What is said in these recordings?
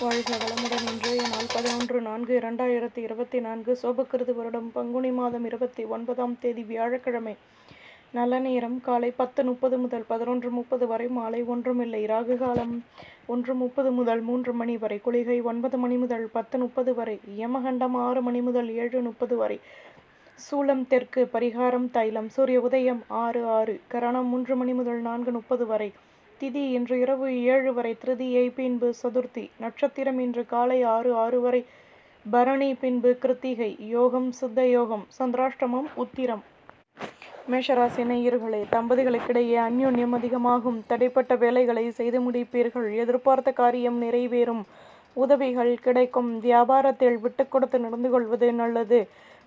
வாழ்க வளமுடன் இன்றைய நாள் பதினொன்று நான்கு இரண்டாயிரத்தி இருபத்தி நான்கு. சோபக்கிருது வருடம் பங்குனி மாதம் இருபத்தி ஒன்பதாம் தேதி வியாழக்கிழமை. நல்ல நேரம். காலை பத்து முப்பது முதல் பதினொன்று முப்பது வரை மாலை ஒன்றும் இல்லை. ராகு காலம் ஒன்று முப்பது முதல் மூன்று மணி வரை குளிகை ஒன்பது மணி முதல் பத்து முப்பது வரை யமகண்டம் ஆறு மணி முதல் ஏழு முப்பது வரை. சூலம் தெற்கு பரிகாரம் தைலம் சூரிய உதயம் ஆறு ஆறு கரணம் மூன்று மணி முதல் நான்கு முப்பது வரை. திதி இன்று இரவு ஏழு வரை திருதியை பின்பு சதுர்த்தி. நட்சத்திரம் இன்று காலை ஆறு ஆறு வரை பரணி பின்பு கிருத்திகை. யோகம் சித்த யோகம். சந்திராஷ்டமம் உத்திரம். மேஷராசி நேயர்களே தம்பதிகளுக்கிடையே அந்யோன்யம் அதிகமாகும். தடைப்பட்ட வேலைகளை செய்து முடிப்பீர்கள். எதிர்பார்த்த காரியம் நிறைவேறும். உதவிகள் கிடைக்கும். வியாபாரத்தில் விட்டு கொடுத்து நடந்து கொள்வது நல்லது.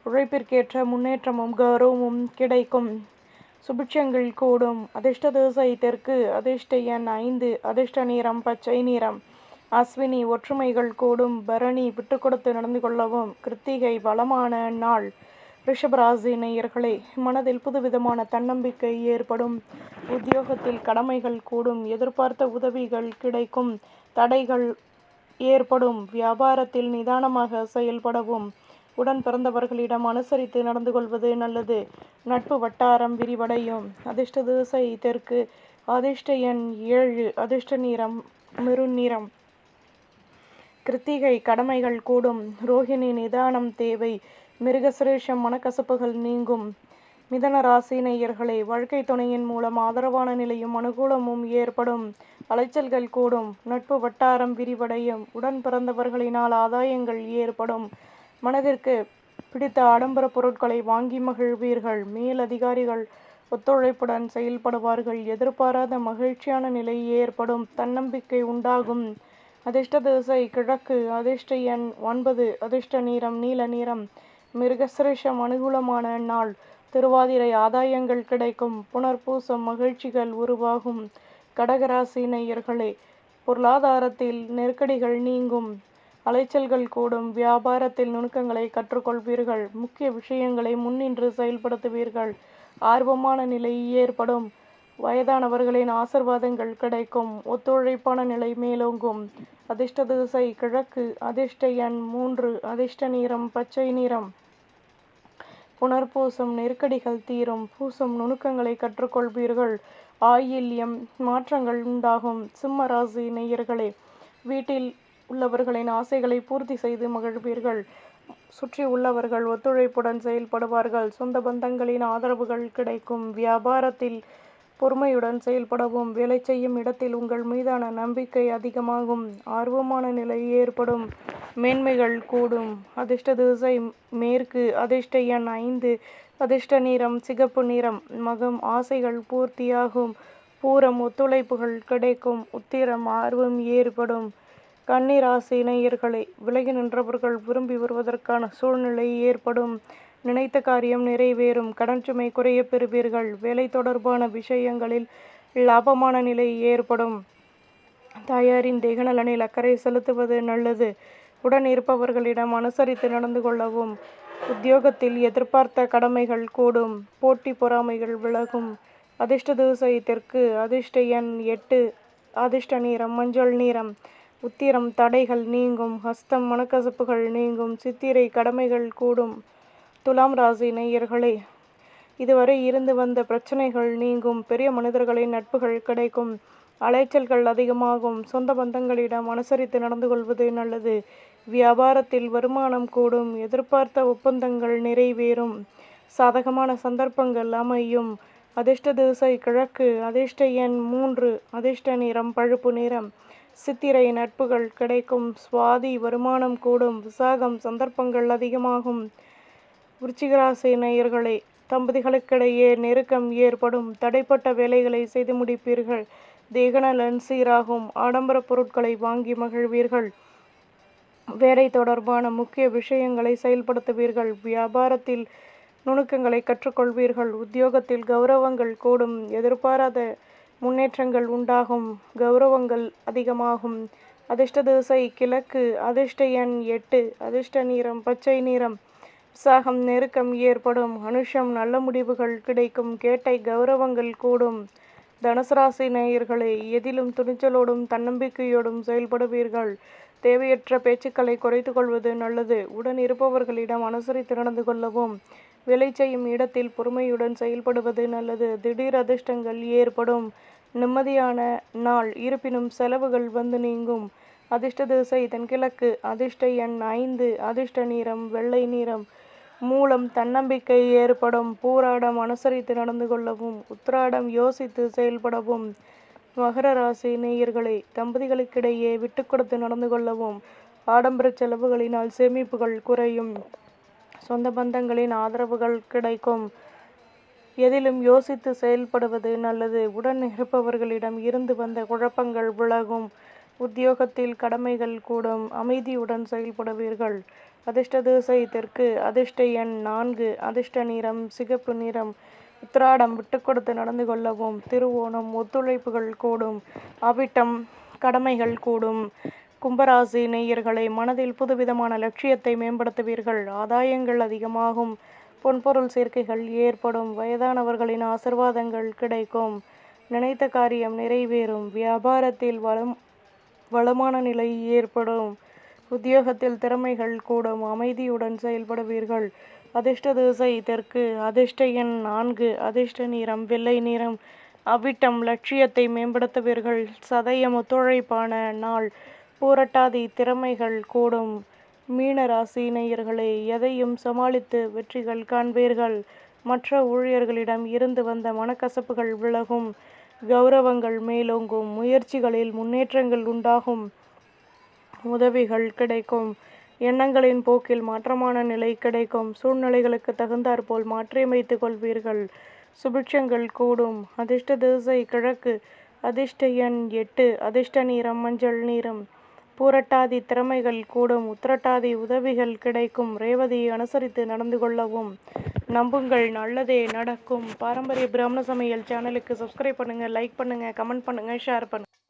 உழைப்பிற்கேற்ற முன்னேற்றமும் கௌரவமும் கிடைக்கும். சுபிட்சங்கள் கூடும். அதிர்ஷ்ட திசை தெற்கு அதிர்ஷ்ட எண் ஐந்து அதிர்ஷ்ட நிறம் பச்சை நிறம். அஸ்வினி ஒற்றுமைகள் கூடும். பரணி விட்டு கொடுத்து நடந்து கொள்ளவும். கிருத்திகை வளமான நாள். ரிஷபராசி நேயர்களே மனதில் புதுவிதமான தன்னம்பிக்கை ஏற்படும். உத்தியோகத்தில் கடமைகள் கூடும். எதிர்பார்த்த உதவிகள் கிடைக்கும். தடைகள் ஏற்படும். வியாபாரத்தில் நிதானமாக செயல்படவும். உடன் பிறந்தவர்களிடம் அனுசரித்து நடந்து கொள்வது நல்லது. நட்பு வட்டாரம் விரிவடையும். அதிர்ஷ்ட திசை தெற்கு. அதிர்ஷ்ட எண் ஏழு. அதிர்ஷ்ட நிறம் மெருன் நிறம் கிருத்திகை கடமைகள் கூடும். ரோஹிணி நிதானம் தேவை. மிருகசுரேஷம் மனக்கசப்புகள் நீங்கும். மிதன ராசி நேயர்களே வாழ்க்கை துணையின் மூலம் ஆதரவான நிலையும் அனுகூலமும் ஏற்படும். அலைச்சல்கள் கூடும். நட்பு வட்டாரம் விரிவடையும். உடன் பிறந்தவர்களினால் ஆதாயங்கள் ஏற்படும். மனதிற்கு பிடித்த ஆடம்பர பொருட்களை வாங்கி மகிழ்வீர்கள். மேல் அதிகாரிகள் ஒத்துழைப்புடன் செயல்படுவார்கள். எதிர்பாராத மகிழ்ச்சியான நிலை ஏற்படும். தன்னம்பிக்கை உண்டாகும். அதிர்ஷ்ட திசை கிழக்கு. அதிர்ஷ்ட எண் ஒன்பது. அதிர்ஷ்ட நீரம் நீல நீரம் மிருகசிரேஷம் அனுகூலமான நாள். திருவாதிரை ஆதாயங்கள் கிடைக்கும். புனர்பூசம் மகிழ்ச்சிகள் உருவாகும். கடகராசி நேயர்களே பொருளாதாரத்தில் நெருக்கடிகள் நீங்கும். அலைச்சல்கள் கூடும். வியாபாரத்தில் நுணுக்கங்களை கற்றுக்கொள்வீர்கள். முக்கிய விஷயங்களை முன்னின்று செயல்படுத்துவீர்கள். ஆர்வமான நிலை ஏற்படும். வயதானவர்களின் ஆசிர்வாதங்கள் கிடைக்கும். ஒத்துழைப்பான நிலை மேலோங்கும். அதிர்ஷ்ட திசை கிழக்கு. அதிர்ஷ்ட எண் மூன்று. அதிர்ஷ்ட நிறம் பச்சை நிறம். புனர்பூசம் நெருக்கடிகள் தீரும். பூசம் நுணுக்கங்களை கற்றுக்கொள்வீர்கள். ஆயில்யம் மாற்றங்கள் உண்டாகும். சிம்ம ராசி நேயர்களே வீட்டில் உள்ளவர்களின் ஆசைகளை பூர்த்தி செய்து மகிழ்வீர்கள். சுற்றி உள்ளவர்கள் ஒத்துழைப்புடன் செயல்படுவார்கள். சொந்த பந்தங்களின் ஆதரவுகள் கிடைக்கும். வியாபாரத்தில் பொறுமையுடன் செயல்படவும். வேலை செய்யும் இடத்தில் உங்கள் மீதான நம்பிக்கை அதிகமாகும். ஆர்வமான நிலை ஏற்படும். மேன்மைகள் கூடும். அதிர்ஷ்ட திசை மேற்கு. அதிர்ஷ்ட எண் ஐந்து. அதிர்ஷ்ட நிறம் சிகப்பு நிறம். மகம் ஆசைகள் பூர்த்தியாகும். பூரம் ஒத்துழைப்புகள் கிடைக்கும். உத்திரம் ஆர்வம் ஏற்படும். கன்னிராசி நேயர்களே விலகி நின்றவர்கள் விரும்பி வருவதற்கான சூழ்நிலை ஏற்படும். நினைத்த காரியம் நிறைவேறும். கடன் சுமை குறைய பெறுவீர்கள். வேலை தொடர்பான விஷயங்களில் லாபமான நிலை ஏற்படும். தாயாரின் தேகநலனில் அக்கறை செலுத்துவது நல்லது. உடன் இருப்பவர்களிடம் அனுசரித்து நடந்து கொள்ளவும். உத்தியோகத்தில் எதிர்பார்த்த கடமைகள் கூடும். போட்டி பொறாமைகள் விலகும். அதிர்ஷ்ட திசை தெற்கு. அதிர்ஷ்ட எண் எட்டு. அதிர்ஷ்ட நீரம் மஞ்சள் நிறம். உத்திரம் தடைகள் நீங்கும் ஹஸ்தம் மனக்கசப்புகள் நீங்கும் சித்திரை கடமைகள் கூடும். துலாம் ராசி நேயர்களே இதுவரை இருந்து வந்த பிரச்சனைகள் நீங்கும் பெரிய மனிதர்களின் நட்புகள் கிடைக்கும் அலைச்சல்கள் அதிகமாகும் சொந்த பந்தங்களிடம் அனுசரித்து நடந்து கொள்வது நல்லது. வியாபாரத்தில் வருமானம் கூடும் எதிர்பார்த்த ஒப்பந்தங்கள் நிறைவேறும் சாதகமான சந்தர்ப்பங்கள் அமையும். அதிர்ஷ்ட திசை கிழக்கு அதிர்ஷ்ட எண் மூன்று அதிர்ஷ்ட நிறம் பழுப்பு நிறம். சித்திரை நட்புகள் கிடைக்கும். சுவாதி வருமானம் கூடும். விசாகம் சந்தர்ப்பங்கள் அதிகமாகும். விருச்சிகராசி நேயர்களே தம்பதிகளுக்கிடையே நெருக்கம் ஏற்படும். தடைப்பட்ட வேலைகளை செய்து முடிப்பீர்கள். தேகநலன் சீராகும் ஆடம்பர பொருட்களை வாங்கி மகிழ்வீர்கள். வேலை தொடர்பான முக்கிய விஷயங்களை செயல்படுத்துவீர்கள். வியாபாரத்தில் நுணுக்கங்களை கற்றுக்கொள்வீர்கள். உத்தியோகத்தில் கௌரவங்கள் கூடும். எதிர்பாராத முன்னேற்றங்கள் உண்டாகும். கௌரவங்கள் அதிகமாகும். அதிர்ஷ்ட திசை கிழக்கு. அதிர்ஷ்ட எண் எட்டு. அதிர்ஷ்ட நிறம் பச்சை நிறம். உற்சாகம் நெருக்கம் ஏற்படும். அனுஷம் நல்ல முடிவுகள் கிடைக்கும். கேட்டை கௌரவங்கள் கூடும். தனுசு ராசி நேயர்களே எதிலும் துணிச்சலோடும் தன்னம்பிக்கையோடும் செயல்படுவீர்கள். தேவையற்ற பேச்சுக்களை குறைத்து கொள்வது நல்லது. உடன் இருப்பவர்களிடம் அனுசரித்து நடந்து கொள்ளவும். வேலை செய்யும் இடத்தில் பொறுமையுடன் செயல்படுவது நல்லது. திடீர் அதிர்ஷ்டங்கள் ஏற்படும். நிம்மதியான நாள். இருப்பினும் செலவுகள் வந்து நீங்கும். அதிர்ஷ்ட திசை தென்கிழக்கு அதிர்ஷ்ட எண் ஐந்து. அதிர்ஷ்ட நிறம் வெள்ளை நிறம். மூலம் தன்னம்பிக்கை ஏற்படும். பூராடம் அனுசரித்து நடந்து கொள்ளவும் உத்திராடம் யோசித்து செயல்படவும். மகர ராசி நேயர்களை தம்பதிகளுக்கிடையே விட்டு கொடுத்து நடந்து கொள்ளவும். ஆடம்பர செலவுகளினால் சேமிப்புகள் குறையும். சொந்த பந்தங்களின் ஆதரவுகள் கிடைக்கும். எதிலும் யோசித்து செயல்படுவது நல்லது. உடன் இருப்பவர்களிடம் இருந்து வந்த குழப்பங்கள் விலகும். உத்தியோகத்தில் கடமைகள் கூடும். அமைதியுடன் செயல்படுவீர்கள். அதிர்ஷ்ட திசை தெற்கு. அதிர்ஷ்ட எண் நான்கு. அதிர்ஷ்ட நிறம் சிகப்பு நிறம். உத்திராடம் விட்டு கொடுத்து நடந்து கொள்ளவும். திருவோணம் ஒத்துழைப்புகள் கூடும். அவிட்டம் கடமைகள் கூடும். கும்பராசி நேயர்களை மனதில் புதுவிதமான லட்சியத்தை மேம்படுத்துவீர்கள். ஆதாயங்கள் அதிகமாகும். பொன்பொருள் சேர்க்கைகள் ஏற்படும். வயதானவர்களின் ஆசிர்வாதங்கள் கிடைக்கும். நினைத்த காரியம் நிறைவேறும். வியாபாரத்தில் வளம் வளமான நிலை ஏற்படும். உத்தியோகத்தில் திறமைகள் கூடும். அமைதியுடன் செயல்படுவீர்கள். அதிர்ஷ்ட திசை தெற்கு அதிர்ஷ்ட எண் நான்கு அதிர்ஷ்ட நிறம் வெள்ளை நிறம். அவிட்டம் லட்சியத்தை மேம்படுத்துவீர்கள். சதயம் ஒத்துழைப்பான நாள். போராட்டாதி திறமைகள் கூடும். மீன ராசி நேயர்களே எதையும் சமாளித்து வெற்றிகள் காண்பீர்கள். மற்ற ஊழியர்களிடம் இருந்து வந்த மனக்கசப்புகள் விலகும். கௌரவங்கள் மேலோங்கும். முயற்சிகளில் முன்னேற்றங்கள் உண்டாகும். உதவிகள் கிடைக்கும். எண்ணங்களின் போக்கில் மாற்றமான நிலை கிடைக்கும். சூழ்நிலைகளுக்கு தகுந்தாற்போல் மாற்றியமைத்துக் கொள்வீர்கள். சுபிட்சங்கள் கூடும். அதிர்ஷ்ட திசை கிழக்கு. அதிர்ஷ்ட எண் எட்டு. அதிர்ஷ்ட நீரம் மஞ்சள் நீரம் பூரட்டாதி திறமைகள் கூடும் உத்திரட்டாதி உதவிகள் கிடைக்கும் ரேவதியை அனுசரித்து நடந்து கொள்ளவும். நம்புங்கள் நல்லதே நடக்கும். பாரம்பரிய பிராமண சமையல் சேனலுக்கு சப்ஸ்கிரைப் பண்ணுங்கள் லைக் பண்ணுங்கள் கமெண்ட் பண்ணுங்கள் ஷேர் பண்ணுங்கள்